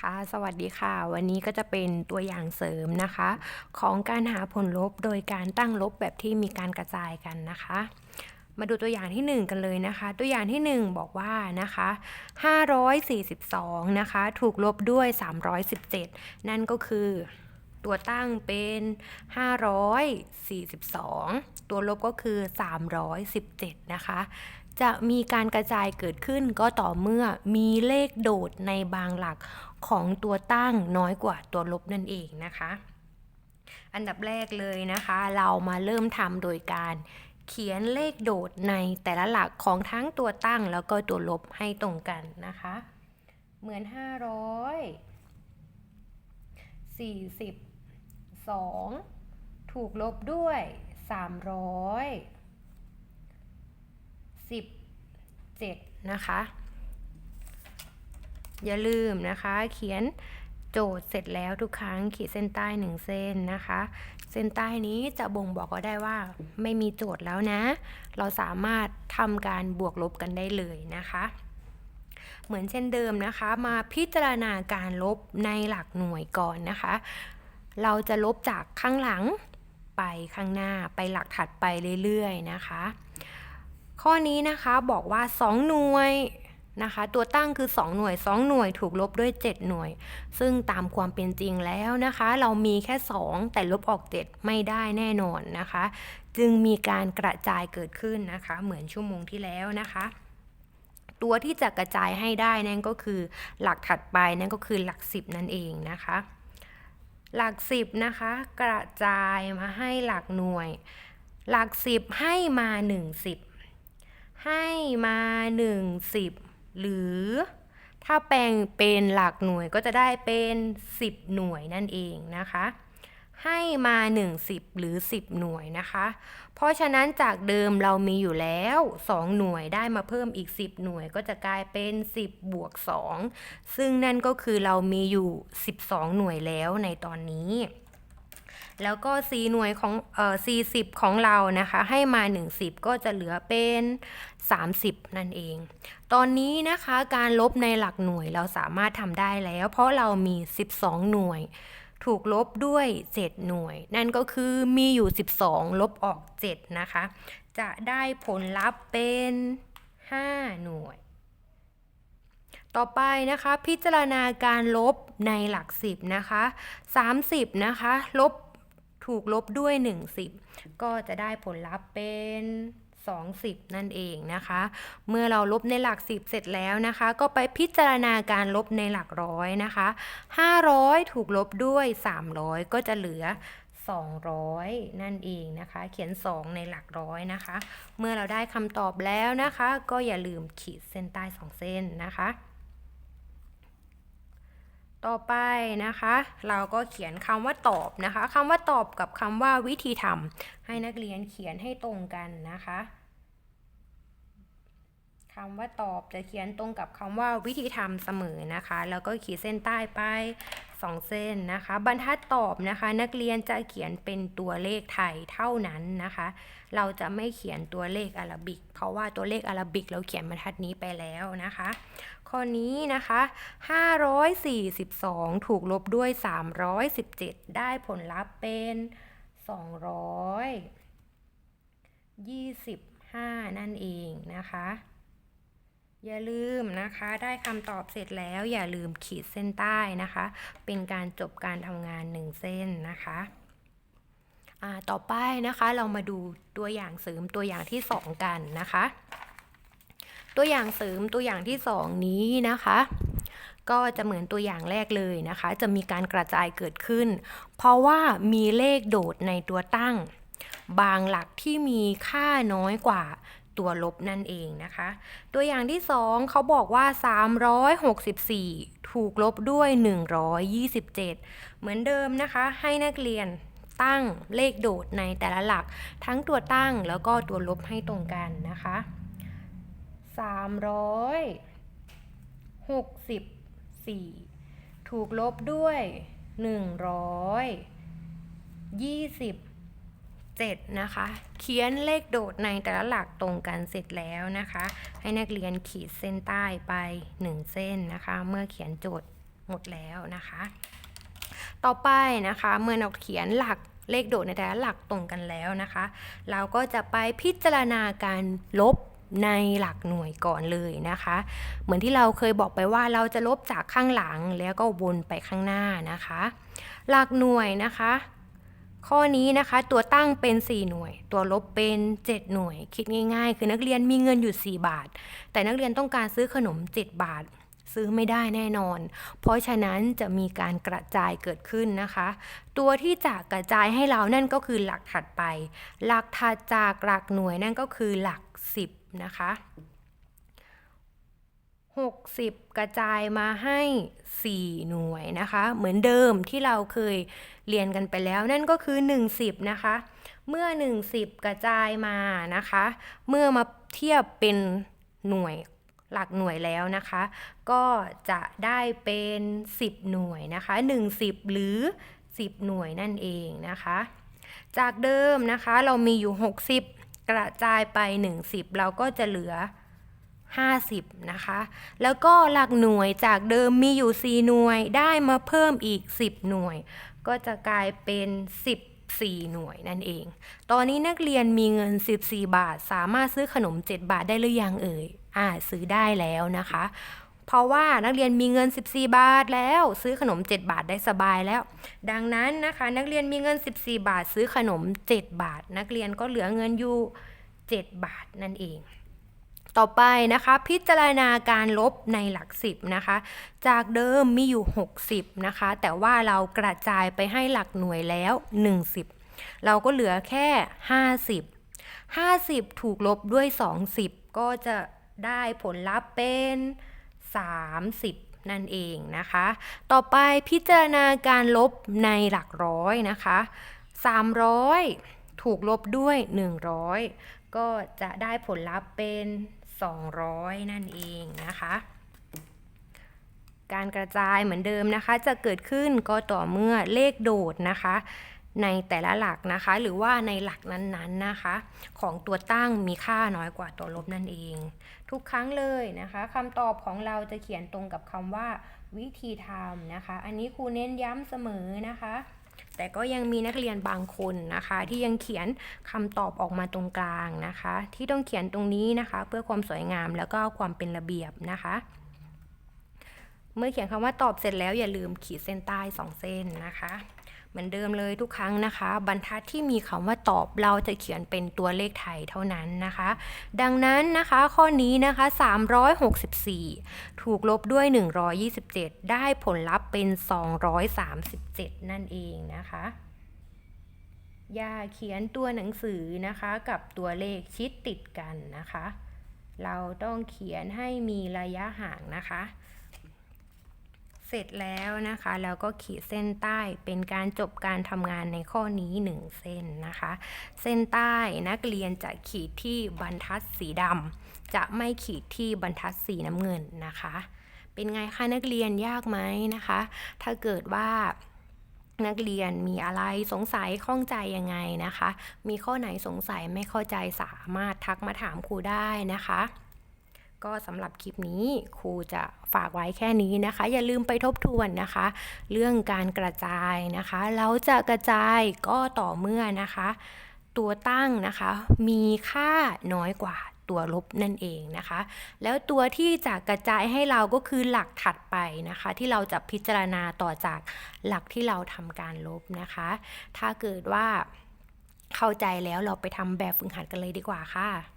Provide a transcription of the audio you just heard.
ค่ะสวัสดีค่ะ วันนี้ก็จะเป็นตัวอย่างเสริมนะคะ ของการหาผลลบโดยการตั้งลบแบบที่มีการกระจายกันนะคะ มาดูตัวอย่างที่ 1 กันเลยนะคะ ตัวอย่างที่ 1 บอกว่านะคะ 542 นะคะ ถูกลบด้วย 317 นั่นก็คือตัวตั้งเป็น 542 ตัวลบก็คือ 317 นะคะ จะมีการกระจายเกิดขึ้นก็ต่อเมื่อมีเลขโดดในบางหลักของตัวตั้งน้อยกว่าตัวลบนั่นเองนะคะ อันดับแรกเลยนะคะ เรามาเริ่มทำโดยการเขียนเลขโดดในแต่ละหลักของทั้งตัวตั้งแล้วก็ตัวลบให้ตรงกันนะคะ เหมือน542ถูกลบด้วย 17 นะคะ อย่าลืมนะคะ เขียนโจทย์เสร็จแล้วทุกครั้งขีดเส้นใต้หนึ่งเส้นนะคะ เส้นใต้นี้จะบ่งบอกก็ได้ว่าไม่มีโจทย์แล้วนะ เราสามารถทำการบวกลบกันได้เลยนะคะเหมือนเช่นเดิมนะคะ มาพิจารณาการลบในหลักหน่วยก่อนนะคะ เราจะลบจากข้างหลังไปข้างหน้าไปหลักถัดไปเรื่อยๆนะคะ ข้อนี้นะคะบอกว่า 2 หน่วยนะคะ ตัวตั้งคือ 2 หน่วย 2 หน่วยถูกลบด้วย 7 หน่วย ซึ่งตามความเป็นจริงแล้วนะคะ เรามีแค่ 2 แต่ลบออก 7 ไม่ได้แน่นอนนะคะ จึงมีการกระจายเกิดขึ้นนะคะ เหมือนชั่วโมงที่แล้วนะคะ ตัวที่จะกระจายให้ได้นั่นก็คือ หลักถัดไปนั่นก็คือหลัก 10 นั่นเองนะคะ หลัก 10 นะคะ กระจายมาให้หลักหน่วย หลัก 10 ให้มา 1 10 ให้มา1 10 หรือถ้าแปลงเป็นหลักหน่วยก็จะได้เป็น 10 หน่วยนั่นเองนะคะ ให้มา 1 10 หรือ 10 หน่วยนะคะ เพราะฉะนั้นจากเดิมเรามีอยู่แล้ว 2 หน่วยได้มาเพิ่มอีก 10 หน่วยก็จะกลายเป็น 10 บวก 2 ซึ่งนั่นก็คือเรามีอยู่ 12 หน่วยแล้วในตอนนี้ แล้วก็ C หน่วยของเอ่อ C 10ของเรานะคะ ให้มา 10 ก็จะเหลือเป็น 30 นั่นเอง ตอนนี้นะคะการลบในหลักหน่วยเราสามารถทำได้แล้ว เพราะเรามี 12 หน่วย ถูกลบด้วย 7 หน่วย นั่นก็คือมีอยู่ 12 ลบออก 7 นะคะ จะได้ผลลัพธ์เป็น 5 หน่วยต่อไปนะคะพิจารณาการลบในหลัก 10 นะคะ 30 นะคะ ลบ ถูกลบด้วย 10 ก็จะได้ผลลัพธ์เป็น20 นั่นเองนะคะ เมื่อเราลบในหลัก 10 เสร็จแล้วนะคะ ก็ไปพิจารณาการลบในหลักร้อยนะคะ 500 ถูกลบด้วย 300 ก็จะเหลือ 200 นั่นเองนะคะ เขียน 2 ในหลักร้อยนะคะ เมื่อเราได้คำตอบแล้วนะคะ ก็อย่าลืมขีดเส้นใต้ 2 เส้นนะคะ ต่อไปนะคะ เราก็เขียนคำว่าตอบนะคะคำว่าตอบกับคำว่าวิธีทำให้นักเรียนเขียนให้ตรงกันนะคะคำว่าตอบจะเขียนตรงกับคำว่าวิธีทำเสมอนะคะ แล้วก็ขีดเส้นใต้ไป2เส้นนะคะ บรรทัดตอบนะคะ นักเรียนจะเขียนเป็นตัวเลขไทยเท่านั้นนะคะ เราจะไม่เขียนตัวเลขอาราบิก เพราะว่าตัวเลขอาราบิกเราเขียนบรรทัดนี้ไปแล้วนะคะ ข้อนี้นะคะ 542 ถูกลบด้วย 317 ได้ผลลัพธ์เป็น 225 นั่นเองนะคะ อย่าลืมนะคะ ได้คำตอบเสร็จแล้วอย่าลืมขีดเส้นใต้นะคะ เป็นการจบการทำงานหนึ่งเส้นนะคะต่อไปนะคะเรามาดูตัวอย่างเสริมตัวอย่างที่ 2 กันนะคะ ตัวอย่างเสริมตัวอย่างที่ 2 นี้นะคะ ก็จะเหมือนตัวอย่างแรกเลยนะคะ จะมีการกระจายเกิดขึ้น เพราะว่ามีเลขโดดในตัวตั้ง บางหลักที่มีค่าน้อยกว่าตัวลบนั่นเองนะคะ ตัวอย่างที่ 2เขาบอกว่า 364 ถูกลบด้วย 127 เหมือนเดิมนะคะ ให้นักเรียนตั้งเลขโดดในแต่ละหลัก ทั้งตัวตั้งแล้วก็ตัวลบให้ตรงกันนะคะ 364ถูกลบด้วย127นะคะ เขียนเลขโดดในแต่ละหลักตรงกันเสร็จแล้วนะคะ ให้นักเรียนขีดเส้นใต้ไป1เส้นนะคะ เมื่อเขียนโจทย์หมดแล้วนะคะ ต่อไปนะคะเมื่อเราเขียนหลักเลขโดดในแต่ละหลักตรงกันแล้วนะคะ เราก็จะไปพิจารณาการลบ ในหลักหน่วยก่อนเลยนะคะ เหมือนที่เราเคยบอกไปว่าเราจะลบจากข้างหลังแล้วก็วนไปข้างหน้านะคะ หลักหน่วยนะคะ ข้อนี้นะคะตัวตั้งเป็น 4 หน่วย ตัวลบเป็น 7 หน่วย คิดง่าย ๆ คือนักเรียนมีเงินอยู่ 4 บาท แต่นักเรียนต้องการซื้อขนม 7 บาทซื้อไม่ได้แน่นอน เพราะฉะนั้นจะมีการกระจายเกิดขึ้นนะคะ ตัวที่จะกระจายให้เรานั่นก็คือหลักถัดไป หลักถัดจากหลักหน่วยนั่นก็คือหลัก 10 นะคะ 60 กระจายมาให้ 4 หน่วยนะคะ เหมือนเดิมที่เราเคยเรียนกันไปแล้ว นั่นก็คือ 10 นะคะ เมื่อ 10 กระจายมานะคะ เมื่อมาเทียบเป็นหน่วยหลักหน่วยแล้วนะคะ ก็จะได้เป็น 10 หน่วยนะคะ1 10 หรือ 10 หน่วยนั่นเองนะคะ จากเดิมนะคะเรามีอยู่ 60 กระจายไป 10 เราก็จะเหลือ 50 นะคะ แล้วก็หลักหน่วยจากเดิมมีอยู่ 4 หน่วยได้มาเพิ่มอีก 10 หน่วย ก็จะกลายเป็น 14 หน่วยนั่นเอง ตอนนี้นักเรียนมีเงิน 14 บาท สามารถซื้อขนม 7 บาทได้หรือยังเอ่ย อ่าซื้อได้แล้วนะคะ เพราะว่านักเรียนมีเงิน 14 บาทแล้ว ซื้อขนม 7 บาทได้สบายแล้ว ดังนั้นนะคะ นักเรียนมีเงิน 14 บาท ซื้อขนม 7 บาท นักเรียนก็เหลือเงินอยู่ 7 บาทนั่นเอง ต่อไปนะคะ พิจารณาการลบในหลัก 10 นะคะ จากเดิมมีอยู่ 60 นะคะ แต่ว่าเรากระจายไปให้หลักหน่วยแล้ว 10 เราก็เหลือแค่ 50 50 ถูกลบด้วย 20 ก็จะได้ผลลัพธ์เป็น 30 นั่นเองนะคะ ต่อไปพิจารณาการลบในหลักร้อยนะคะ 300 ถูกลบด้วย 100 ก็จะได้ผลลัพธ์เป็น 200 นั่นเองนะคะการกระจายเหมือนเดิมนะคะ จะเกิดขึ้นก็ต่อเมื่อเลขโดดนะคะ ในแต่ละหลักนะคะ หรือว่าในหลักนั้นๆนะคะ ของตัวตั้งมีค่าน้อยกว่าตัวลบนั่นเอง ทุกครั้งเลยนะคะคำตอบของเราจะเขียนตรงกับคำว่า วิธีทำนะคะ อันนี้ครูเน้นย้ำเสมอนะคะ แต่ก็ยังมีนักเรียนบางคนนะคะ ที่ยังเขียนคำตอบออกมาตรงกลางนะคะ ที่ต้องเขียนตรงนี้นะคะ เพื่อความสวยงามแล้วก็ความเป็นระเบียบนะคะเมื่อเขียนคำว่าตอบเสร็จแล้วอย่าลืมขีดเส้นใต้สองเส้นนะคะ เหมือนเดิมเลยทุกครั้งนะคะ บรรทัดที่มีคำว่าตอบเราจะเขียนเป็นตัวเลขไทยเท่านั้นนะคะ ดังนั้นนะคะข้อนี้นะคะ 364 ถูกลบด้วย 127 ได้ผลลัพธ์เป็น 237 นั่นเองนะคะอย่าเขียนตัวหนังสือนะคะกับตัวเลขชิดติดกันนะคะ เราต้องเขียนให้มีระยะห่างนะคะ เสร็จแล้วนะคะแล้วก็ขีดเส้นใต้เป็นการจบการทำงานในข้อนี้ 1 เส้นนะคะ เส้นใต้นักเรียนจะขีดที่บรรทัดสีดำจะไม่ขีดที่บรรทัดสีน้ำเงินนะคะ เป็นไงคะนักเรียนยากไหมนะคะ ถ้าเกิดว่านักเรียนมีอะไรสงสัยข้องใจยังไงนะคะ มีข้อไหนสงสัยไม่เข้าใจสามารถทักมาถามครูได้นะคะ ก็สำหรับคลิปนี้ครูจะฝากไว้แค่นี้นะคะ อย่าลืมไปทบทวนนะคะ เรื่องการกระจายนะคะแล้วจะกระจายก็ต่อเมื่อนะคะ ตัวตั้งนะคะ มีค่าน้อยกว่าตัวลบนั่นเองนะคะ แล้วตัวที่จะกระจายให้เราก็คือหลักถัดไปนะคะ ที่เราจะพิจารณาต่อจากหลักที่เราทำการลบนะคะ ถ้าเกิดว่าเข้าใจแล้วเราไปทำแบบฝึกหัดกันเลยดีกว่าค่ะ